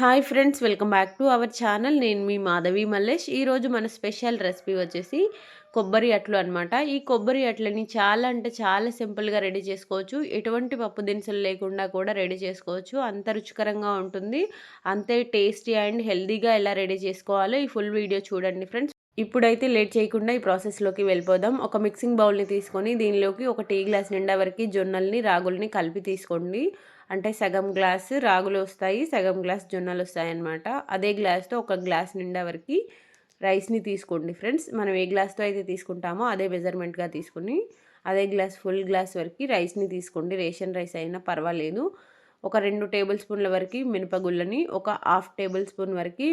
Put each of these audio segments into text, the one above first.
Hi friends welcome back to our channel. నేను మీ మాధవి మల్లేష్. ఈరోజు మన స్పెషల్ రెసిపీ వచ్చేసి కొబ్బరి అట్లు అనమాట ఈ కొబ్బరి అట్లని చాలా అంటే చాలా సింపుల్గా రెడీ చేసుకోవచ్చు. ఎటువంటి పప్పు దినుసులు లేకుండా కూడా రెడీ చేసుకోవచ్చు. అంత రుచికరంగా ఉంటుంది. అంతే టేస్టీ అండ్ హెల్దీగా ఎలా రెడీ చేసుకోవాలో ఈ ఫుల్ వీడియో చూడండి ఫ్రెండ్స్. ఇప్పుడైతే లేట్ చేయకుండా ఈ ప్రాసెస్లోకి వెళ్ళిపోదాం. ఒక మిక్సింగ్ బౌల్ని తీసుకొని దీనిలోకి ఒక టీ గ్లాస్ నిండా వరకు జొన్నల్ని రాగుల్ని కలిపి తీసుకోండి. అంటే సగం గ్లాస్ రాగులు వస్తాయి సగం గ్లాస్ జొన్నలు వస్తాయి అన్నమాట అదే గ్లాస్తో ఒక గ్లాస్ నిండా వరకు రైస్ని తీసుకోండి ఫ్రెండ్స్. మనం ఏ గ్లాస్తో అయితే తీసుకుంటామో అదే మెజర్మెంట్గా తీసుకుని అదే గ్లాస్ ఫుల్ గ్లాస్ వరకు రైస్ని తీసుకోండి. రేషన్ రైస్ అయినా పర్వాలేదు. ఒక రెండు టేబుల్ స్పూన్ల వరకు మినపగుళ్ళని ఒక హాఫ్ టేబుల్ స్పూన్ వరకు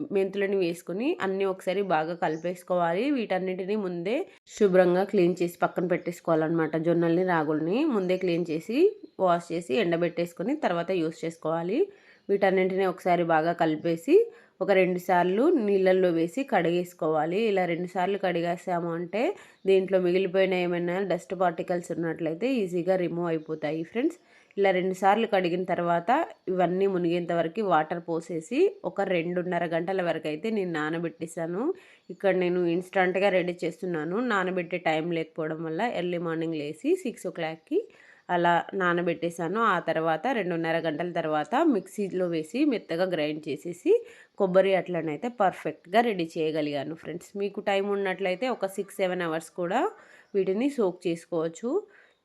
మెంతులని వేసుకుని అన్నీ ఒకసారి బాగా కలిపేసుకోవాలి. వీటన్నిటిని ముందే శుభ్రంగా క్లీన్ చేసి పక్కన పెట్టేసుకోవాలన్నమాట. జొన్నల్ని రాగుల్ని ముందే క్లీన్ చేసి వాష్ చేసి ఎండబెట్టేసుకొని తర్వాత యూస్ చేసుకోవాలి. వీటన్నింటినీ ఒకసారి బాగా కలిపేసి ఒక రెండు సార్లు నీళ్ళల్లో వేసి కడిగేసుకోవాలి. ఇలా రెండు సార్లు కడిగేసాము అంటే దీంట్లో మిగిలిపోయిన ఏమైనా డస్ట్ పార్టికల్స్ ఉన్నట్లయితే ఈజీగా రిమూవ్ అయిపోతాయి ఫ్రెండ్స్. ఇలా రెండుసార్లు కడిగిన తర్వాత ఇవన్నీ మునిగేంత వరకు వాటర్ పోసేసి ఒక రెండున్నర గంటల వరకు అయితే నేను నానబెట్టేసాను ఇక్కడ నేను ఇన్స్టంట్గా రెడీ చేస్తున్నాను. నానబెట్టే టైం లేకపోవడం వల్ల ఎర్లీ మార్నింగ్ లేసి సిక్స్ ఓ క్లాక్కి అలా నానబెట్టేశాను. ఆ తర్వాత రెండున్నర గంటల తర్వాత మిక్సీలో వేసి మెత్తగా గ్రైండ్ చేసేసి కొబ్బరి అట్లనైతే పర్ఫెక్ట్గా రెడీ చేయగలిగాను ఫ్రెండ్స్. మీకు టైం ఉన్నట్లయితే ఒక సిక్స్ సెవెన్ అవర్స్ కూడా వీటిని సోక్ చేసుకోవచ్చు.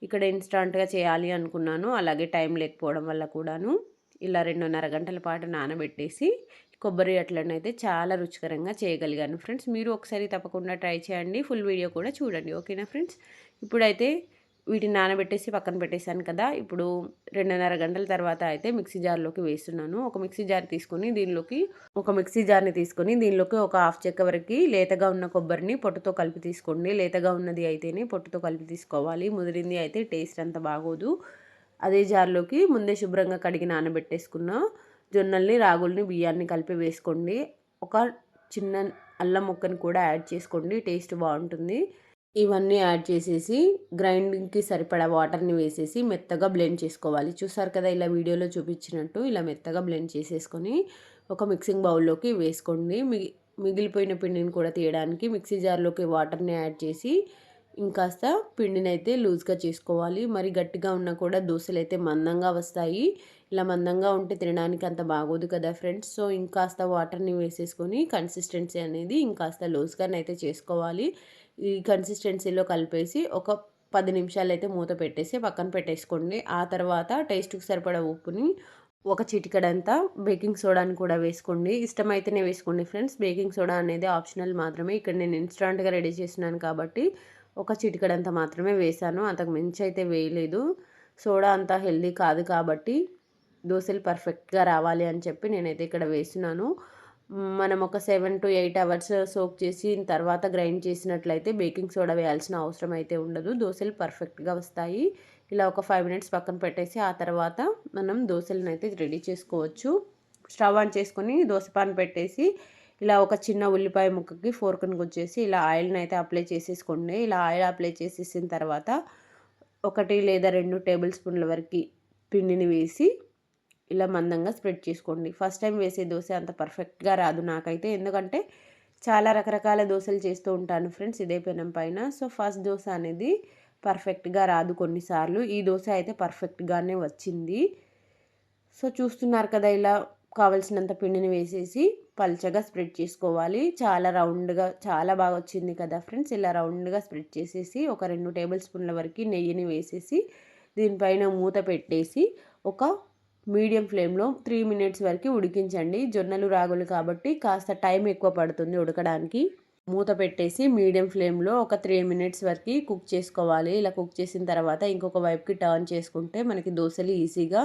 ఇక్కడ ఇన్స్టాంట్గా చేయాలి అనుకున్నాను. అలాగే టైం లేకపోవడం వల్ల కూడాను ఇలా రెండున్నర గంటల పాటు నానబెట్టేసి కొబ్బరి అట్లనైతే చాలా రుచికరంగా చేయగలిగాను ఫ్రెండ్స్. మీరు ఒకసారి తప్పకుండా ట్రై చేయండి. ఫుల్ వీడియో కూడా చూడండి. ఓకేనా ఫ్రెండ్స్? ఇప్పుడైతే వీటిని నానబెట్టేసి పక్కన పెట్టేశాను కదా. ఇప్పుడు రెండున్నర గంటల తర్వాత అయితే మిక్సీ జార్లోకి వేస్తున్నాను. ఒక మిక్సీ జార్ తీసుకొని దీనిలోకి ఒక మిక్సీ జార్ని తీసుకొని దీనిలోకి ఒక హాఫ్ చెక్క వరకు లేతగా ఉన్న కొబ్బరిని పొట్టుతో కలిపి తీసుకోండి. లేతగా ఉన్నది అయితేనే పొట్టుతో కలిపి తీసుకోవాలి. ముదిరింది అయితే టేస్ట్ అంత బాగోదు. అదే జార్లోకి ముందే శుభ్రంగా కడిగి నానబెట్టేసుకున్న జొన్నల్ని రాగుల్ని బియ్యాన్ని కలిపి వేసుకోండి. ఒక చిన్న అల్లం ముక్కని కూడా యాడ్ చేసుకోండి. టేస్ట్ బాగుంటుంది. ఇవన్నీ యాడ్ చేసేసి గ్రైండింగ్కి సరిపడా వాటర్ని వేసేసి మెత్తగా బ్లెండ్ చేసుకోవాలి. చూసారు కదా ఇలా వీడియోలో చూపించినట్టు ఇలా మెత్తగా బ్లెండ్ చేసేసుకొని ఒక మిక్సింగ్ బౌల్లోకి వేసుకోండి. మిగి మిగిలిపోయిన పిండిని కూడా తీయడానికి మిక్సీ జార్లోకి వాటర్ని యాడ్ చేసి ఇంకాస్త పిండిని అయితే లూజ్గా చేసుకోవాలి. మరి గట్టిగా ఉన్నా కూడా దోశలు అయితే మందంగా వస్తాయి. ఇలా మందంగా ఉంటే తినడానికి అంత బాగోదు కదా ఫ్రెండ్స్. సో ఇంకాస్త వాటర్ని వేసేసుకొని కన్సిస్టెన్సీ అనేది ఇంకాస్త లూజ్గానైతే చేసుకోవాలి. ఈ కన్సిస్టెన్సీలో కలిపేసి ఒక పది నిమిషాలు అయితే మూత పెట్టేసి పక్కన పెట్టేసుకోండి. ఆ తర్వాత టేస్ట్కి సరిపడా ఉప్పుని ఒక చిటికడంతా బేకింగ్ సోడాని కూడా వేసుకోండి. ఇష్టమైతేనే వేసుకోండి ఫ్రెండ్స్. బేకింగ్ సోడా అనేది ఆప్షనల్ మాత్రమే. ఇక్కడ నేను ఇన్స్టాంట్గా రెడీ చేసినాను కాబట్టి ఒక చిటికడంతా మాత్రమే వేసాను అంతకు మించి అయితే వేయలేదు. సోడా అంతా హెల్దీ కాదు కాబట్టి దోశలు పర్ఫెక్ట్గా రావాలి అని చెప్పి నేనైతే ఇక్కడ వేస్తున్నాను. మనం ఒక seven to eight hours soak చేసి తర్వాత గ్రైండ్ చేసినట్లయితే బేకింగ్ సోడా వేయాల్సిన అవసరం అయితే ఉండదు. దోశలు పర్ఫెక్ట్గా వస్తాయి. ఇలా ఒక ఫైవ్ మినిట్స్ పక్కన పెట్టేసి ఆ తర్వాత మనం దోశలను అయితే రెడీ చేసుకోవచ్చు. స్టవ్ ఆన్ చేసుకొని దోశ పాన్ పెట్టేసి ఇలా ఒక చిన్న ఉల్లిపాయ ముక్కకి ఫోర్క్ని గుచ్చేసి ఇలా ఆయిల్ని అయితే అప్లై చేసేసుకోండి. ఇలా ఆయిల్ అప్లై చేసేసిన తర్వాత ఒకటి లేదా రెండు టేబుల్ స్పూన్ల వరకు పిండిని వేసి ఇలా మందంగా స్ప్రెడ్ చేసుకోండి. ఫస్ట్ టైం వేసే దోశ అంత పర్ఫెక్ట్గా రాదు నాకైతే. ఎందుకంటే చాలా రకరకాల దోశలు చేస్తూ ఉంటాను ఫ్రెండ్స్ ఇదే పెనం పైన. సో ఫస్ట్ దోశ అనేది పర్ఫెక్ట్గా రాదు కొన్నిసార్లు. ఈ దోశ అయితే పర్ఫెక్ట్గానే వచ్చింది. సో చూస్తున్నారు కదా ఇలా కావలసినంత పిండిని వేసేసి పల్చగా స్ప్రెడ్ చేసుకోవాలి. చాలా రౌండ్గా చాలా బాగా వచ్చింది కదా ఫ్రెండ్స్. ఇలా రౌండ్గా స్ప్రెడ్ చేసేసి ఒక రెండు టేబుల్ స్పూన్ల వరకు నెయ్యిని వేసేసి దీనిపైన మూత పెట్టేసి ఒక మీడియం ఫ్లేమ్లో త్రీ మినిట్స్ వరకు ఉడికించండి. జొన్నలు రాగులు కాబట్టి కాస్త టైం ఎక్కువ పడుతుంది ఉడకడానికి. మూత పెట్టేసి మీడియం ఫ్లేమ్లో ఒక త్రీ మినిట్స్ వరకు కుక్ చేసుకోవాలి. ఇలా కుక్ చేసిన తర్వాత ఇంకొక వైపుకి టర్న్ చేసుకుంటే మనకి దోశలు ఈజీగా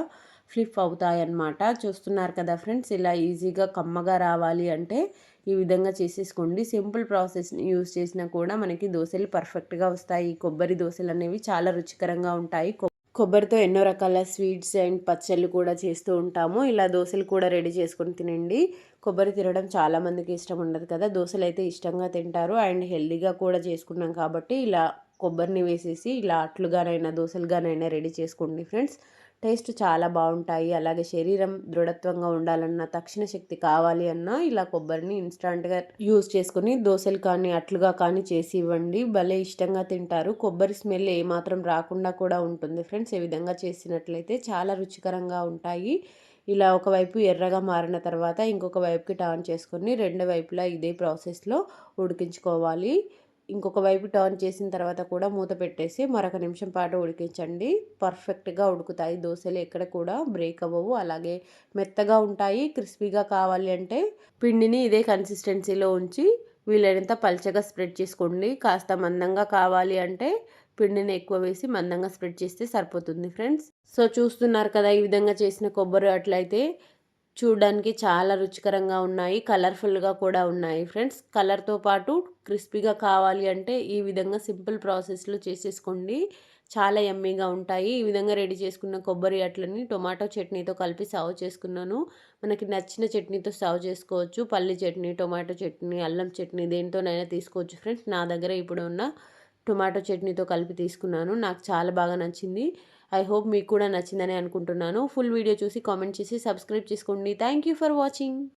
ఫ్లిప్ అవుతాయి అన్నమాట చూస్తున్నారు కదా ఫ్రెండ్స్ ఇలా ఈజీగా కమ్మగా రావాలి అంటే ఈ విధంగా చేసేసుకోండి. సింపుల్ ప్రాసెస్ని యూస్ చేసినా కూడా మనకి దోశలు పర్ఫెక్ట్గా వస్తాయి. కొబ్బరి దోశలు అనేవి చాలా రుచికరంగా ఉంటాయి. కొబ్బరితో ఎన్నో రకాల స్వీట్స్ అండ్ పచ్చళ్ళు కూడా చేస్తూ ఉంటాము. ఇలా దోశలు కూడా రెడీ చేసుకొని తినండి. కొబ్బరి తినడం చాలామందికి ఇష్టం ఉండదు కదా. దోశలు అయితే ఇష్టంగా తింటారు. అండ్ హెల్దీగా కూడా చేసుకున్నాం కాబట్టి ఇలా కొబ్బరిని వేసేసి ఇలా అట్లుగానైనా దోశలుగానైనా రెడీ చేసుకోండి ఫ్రెండ్స్. టేస్ట్ చాలా బాగుంటాయి. అలాగే శరీరం దృఢత్వంగా ఉండాలన్నా తక్షణ శక్తి కావాలి అన్నా ఇలా కొబ్బరిని ఇన్స్టాంట్గా యూస్ చేసుకుని దోశలు కానీ అట్లుగా కానీ చేసి ఇవ్వండి. భలే ఇష్టంగా తింటారు. కొబ్బరి స్మెల్ ఏమాత్రం రాకుండా కూడా ఉంటుంది ఫ్రెండ్స్ ఈ విధంగా చేసినట్లయితే చాలా రుచికరంగా ఉంటాయి. ఇలా ఒకవైపు ఎర్రగా మారిన తర్వాత ఇంకొక వైపుకి టర్న్ చేసుకొని రెండు వైపులా ఇదే ప్రాసెస్లో ఉడికించుకోవాలి. ఇంకొక వైపు టర్న్ చేసిన తర్వాత కూడా మూత పెట్టేసి మరొక నిమిషం పాటు ఉడికించండి. పర్ఫెక్ట్గా ఉడుకుతాయి. దోశలు ఎక్కడ కూడా బ్రేక్ అవ్వవు. అలాగే మెత్తగా ఉంటాయి. క్రిస్పీగా కావాలి అంటే పిండిని ఇదే కన్సిస్టెన్సీలో ఉంచి వీలైనంత పల్చగా స్ప్రెడ్ చేసుకోండి. కాస్త మందంగా కావాలి అంటే పిండిని ఎక్కువ వేసి మందంగా స్ప్రెడ్ చేస్తే సరిపోతుంది ఫ్రెండ్స్. సో చూస్తున్నారు కదా ఈ విధంగా చేసిన కొబ్బరి అట్లయితే చూడడానికి చాలా రుచికరంగా ఉన్నాయి కలర్ఫుల్గా కూడా ఉన్నాయి ఫ్రెండ్స్. కలర్తో పాటు క్రిస్పీగా కావాలి అంటే ఈ విధంగా సింపుల్ ప్రాసెస్లో చేసేసుకోండి. చాలా ఎమ్మీగా ఉంటాయి. ఈ విధంగా రెడీ చేసుకున్న కొబ్బరి అట్లని టొమాటో చట్నీతో కలిపి సర్వ్ చేసుకున్నాను. మనకి నచ్చిన చట్నీతో సర్వ్ చేసుకోవచ్చు. పల్లి చట్నీ టొమాటో చట్నీ అల్లం చట్నీ దేనితోనైనా తీసుకోవచ్చు ఫ్రెండ్స్. నా దగ్గర ఇప్పుడు ఉన్న టొమాటో చట్నీతో కలిపి తీసుకున్నాను. నాకు చాలా బాగా నచ్చింది. ఐ హోప్ మీకు కూడా నచ్చిందని అనుకుంటున్నాను. ఫుల్ వీడియో చూసి కామెంట్ చేసి సబ్స్క్రైబ్ చేసుకోండి. Thank you for watching.